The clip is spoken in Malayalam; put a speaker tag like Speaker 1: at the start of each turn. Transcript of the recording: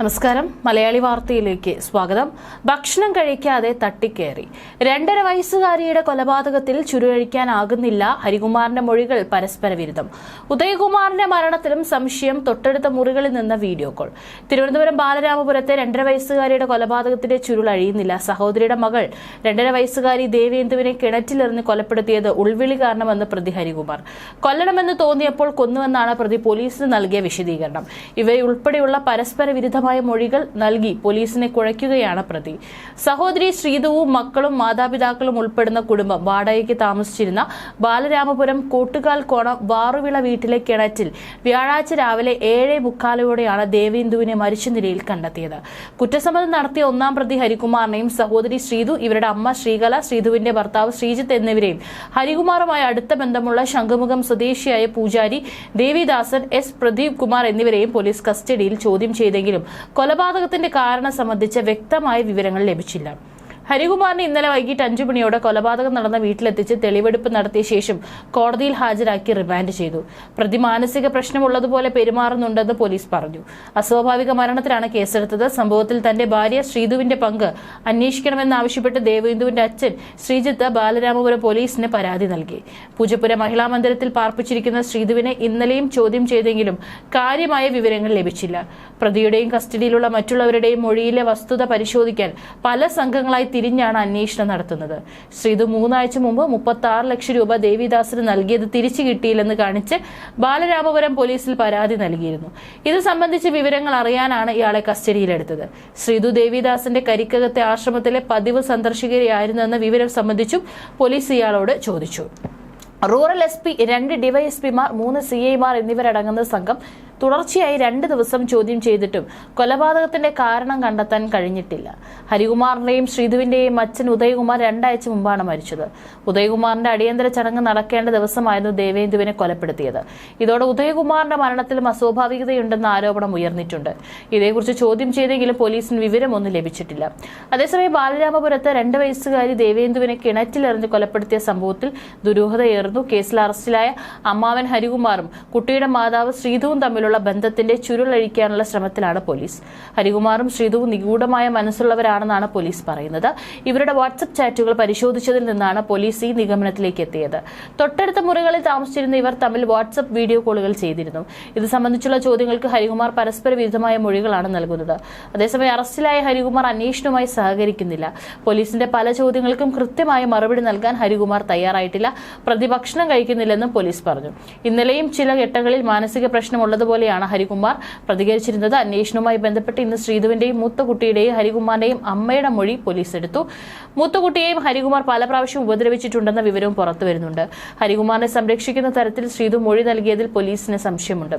Speaker 1: നമസ്കാരം. മലയാളി വാർത്തയിലേക്ക് സ്വാഗതം. ഭക്ഷണം കഴിക്കാതെ തട്ടിക്കേറി. രണ്ടര വയസ്സുകാരിയുടെ കൊലപാതകത്തിൽ ചുരുകഴിക്കാനാകുന്നില്ല ഹരികുമാറിന്റെ മൊഴികൾ പരസ്പര വിരുദ്ധം. ഉദയകുമാറിന്റെ മരണത്തിലും സംശയം തൊട്ടടുത്ത മുറികളിൽ നിന്ന വീഡിയോ കോൾ. തിരുവനന്തപുരം ബാലരാമപുരത്തെ രണ്ടര വയസ്സുകാരിയുടെ കൊലപാതകത്തിന്റെ ചുരുൾ അഴിയുന്നില്ല സഹോദരിയുടെ മകൾ രണ്ടര വയസ്സുകാരി ദേവേന്ദുവിനെ കിണറ്റിലെറിഞ്ഞ് കൊലപ്പെടുത്തിയത് ഉൾവിളി കാരണമെന്ന് പ്രതി ഹരികുമാർ. കൊല്ലണമെന്ന് തോന്നിയപ്പോൾ കൊന്നുവെന്നാണ് പ്രതി പോലീസിന് നൽകിയ വിശദീകരണം. ഇവയുൾപ്പെടെയുള്ള പരസ്പര വിരുദ്ധമായ മൊഴികൾ നൽകി പോലീസിനെ കുഴയ്ക്കുകയാണ് പ്രതി. സഹോദരി ശ്രീതുവും മക്കളും മാതാപിതാക്കളും ഉൾപ്പെടുന്ന കുടുംബം വാടകയ്ക്ക് താമസിച്ചിരുന്ന ബാലരാമപുരം കോട്ടുകാൽ കോണം വാറുവിള വീട്ടിലെ കിണറ്റിൽ വ്യാഴാഴ്ച രാവിലെ ഏഴേ മുക്കാലോടെയാണ് ദേവേന്ദുവിനെ മരിച്ച നിലയിൽ കണ്ടെത്തിയത്. കുറ്റസമ്മതം നടത്തിയ ഒന്നാം പ്രതി ഹരികുമാറിനെയും സഹോദരി ശ്രീതു ഇവരുടെ അമ്മ ശ്രീകല ശ്രീധുവിന്റെ ഭർത്താവ് ശ്രീജിത്ത് എന്നിവരെയും ഹരികുമാറുമായി അടുത്ത ബന്ധമുള്ള ശംഖുമുഖം സ്വദേശിയായ പൂജാരി ദേവിദാസൻ എസ് പ്രദീപ് കുമാർ എന്നിവരെയും പോലീസ് കസ്റ്റഡിയിൽ ചോദ്യം ചെയ്തെങ്കിലും കൊലപാതകത്തിന്റെ കാരണം സംബന്ധിച്ച വ്യക്തമായ വിവരങ്ങൾ ലഭിച്ചില്ല ഹരികുമാറിനെ ഇന്നലെ വൈകിട്ട് അഞ്ചു മണിയോടെ കൊലപാതകം നടന്ന വീട്ടിലെത്തിച്ച് തെളിവെടുപ്പ് നടത്തിയ ശേഷം കോടതിയിൽ ഹാജരാക്കി റിമാൻഡ് ചെയ്തു. പ്രതി മാനസിക പ്രശ്നമുള്ളതുപോലെ പെരുമാറുന്നുണ്ടെന്ന് പോലീസ് പറഞ്ഞു. അസ്വാഭാവിക മരണത്തിലാണ് കേസെടുത്തത്. സംഭവത്തിൽ തന്റെ ഭാര്യ ശ്രീധുവിന്റെ പങ്ക് അന്വേഷിക്കണമെന്നാവശ്യപ്പെട്ട് ദേവേന്ദുവിന്റെ അച്ഛൻ ശ്രീജിത്ത് ബാലരാമപുരം പോലീസിന് പരാതി നൽകി. പൂജപ്പുര മഹിളാ മന്ദിരത്തിൽ പാർപ്പിച്ചിരിക്കുന്ന ശ്രീധുവിനെ ഇന്നലെയും ചോദ്യം ചെയ്തെങ്കിലും കാര്യമായ വിവരങ്ങൾ ലഭിച്ചില്ല. പ്രതിയുടെയും കസ്റ്റഡിയിലുള്ള മറ്റുള്ളവരുടെയും മൊഴിയിലെ വസ്തുത പരിശോധിക്കാൻ പല സംഘങ്ങളായി തിരിഞ്ഞാണ് അന്വേഷണം നടത്തുന്നത്. ശ്രീതു മൂന്നാഴ്ച മുമ്പ് മുപ്പത്തി ആറ് ലക്ഷം രൂപ ദേവിദാസിന് നൽകിയത് തിരിച്ചു കിട്ടിയില്ലെന്ന് കാണിച്ച് ബാലരാമപുരം പോലീസിൽ പരാതി നൽകിയിരുന്നു. ഇത് സംബന്ധിച്ച് വിവരങ്ങൾ അറിയാനാണ് ഇയാളെ കസ്റ്റഡിയിലെടുത്തത്. ശ്രീതു ദേവിദാസിന്റെ കരിക്കകത്തെ ആശ്രമത്തിലെ പതിവ് സന്ദർശകയായിരുന്നെന്ന വിവരം സംബന്ധിച്ചും പോലീസ് ഇയാളോട് ചോദിച്ചു. റൂറൽ എസ് പി രണ്ട് ഡിവൈഎസ്പിമാർ മൂന്ന് സി ഐമാർ എന്നിവരടങ്ങുന്ന സംഘം തുടർച്ചയായി രണ്ട് ദിവസം ചോദ്യം ചെയ്തിട്ടും കൊലപാതകത്തിന്റെ കാരണം കണ്ടെത്താൻ കഴിഞ്ഞിട്ടില്ല. ഹരികുമാറിന്റെയും ശ്രീധുവിന്റെയും അച്ഛൻ ഉദയകുമാർ രണ്ടാഴ്ച മുമ്പാണ് മരിച്ചത്. ഉദയകുമാറിന്റെ അടിയന്തര ചടങ്ങ് നടക്കേണ്ട ദിവസമായിരുന്നു ദേവേന്ദുവിനെ കൊലപ്പെടുത്തിയത്. ഇതോടെ ഉദയകുമാറിന്റെ മരണത്തിലും അസ്വാഭാവികതയുണ്ടെന്ന ആരോപണം ഉയർന്നിട്ടുണ്ട്. ഇതേക്കുറിച്ച് ചോദ്യം ചെയ്തെങ്കിലും പോലീസിന് വിവരമൊന്നും ലഭിച്ചിട്ടില്ല. അതേസമയം ബാലരാമപുരത്ത് രണ്ട് വയസ്സുകാരി ദേവേന്ദുവിനെ കിണറ്റിലെറിഞ്ഞ് കൊലപ്പെടുത്തിയ സംഭവത്തിൽ ദുരൂഹതയേറുന്നു. കേസിൽ അറസ്റ്റിലായ അമ്മാവൻ ഹരികുമാറും കുട്ടിയുടെ മാതാവ് ശ്രീധുവും തമ്മിലുള്ള ബന്ധത്തിന്റെ ചുരുളഴിക്കാനുള്ള ശ്രമത്തിലാണ് പോലീസ്. ഹരികുമാറും ശ്രീധുവും നിഗൂഢമായ മനസ്സുള്ളവരാണെന്നാണ് പോലീസ് പറയുന്നത്. ഇവരുടെ വാട്സപ്പ് ചാറ്റുകൾ പരിശോധിച്ചതിൽ നിന്നാണ് പോലീസ് ഈ നിഗമനത്തിലേക്ക് എത്തിയത്. തൊട്ടടുത്ത മുറികളിൽ താമസിച്ചിരുന്ന ഇവർ തമ്മിൽ വാട്സപ്പ് വീഡിയോ കോളുകൾ ചെയ്തിരുന്നു. ഇത് സംബന്ധിച്ചുള്ള ചോദ്യങ്ങൾക്ക് ഹരികുമാർ പരസ്പര വിരുദ്ധമായ മൊഴികളാണ് നൽകുന്നത്. അതേസമയം അറസ്റ്റിലായ ഹരികുമാർ അന്വേഷണവുമായി സഹകരിക്കുന്നില്ല. പോലീസിന്റെ പല ചോദ്യങ്ങൾക്കും കൃത്യമായ മറുപടി നൽകാൻ ഹരികുമാർ തയ്യാറായിട്ടില്ല. പ്രതി ഭക്ഷണം കഴിക്കുന്നില്ലെന്ന് പോലീസ് പറഞ്ഞു. ഇന്നലെയും ചില ഘട്ടങ്ങളിൽ മാനസിക പ്രശ്നമുള്ളതുപോലെയാണ് ഹരികുമാർ പ്രതികരിച്ചിരുന്നത്. അന്വേഷണവുമായി ബന്ധപ്പെട്ട് ഇന്ന് ശ്രീധുവിന്റെയും മൂത്തകുട്ടിയുടെയും ഹരികുമാറിന്റെയും അമ്മയുടെ മൊഴി പോലീസ് എടുത്തു. മൂത്തകുട്ടിയെയും ഹരികുമാർ പല പ്രാവശ്യം ഉപദ്രവിച്ചിട്ടുണ്ടെന്ന വിവരവും പുറത്തുവരുന്നുണ്ട്. ഹരികുമാറിനെ സംരക്ഷിക്കുന്ന തരത്തിൽ ശ്രീധു മൊഴി നൽകിയതിൽ പോലീസിന് സംശയമുണ്ട്.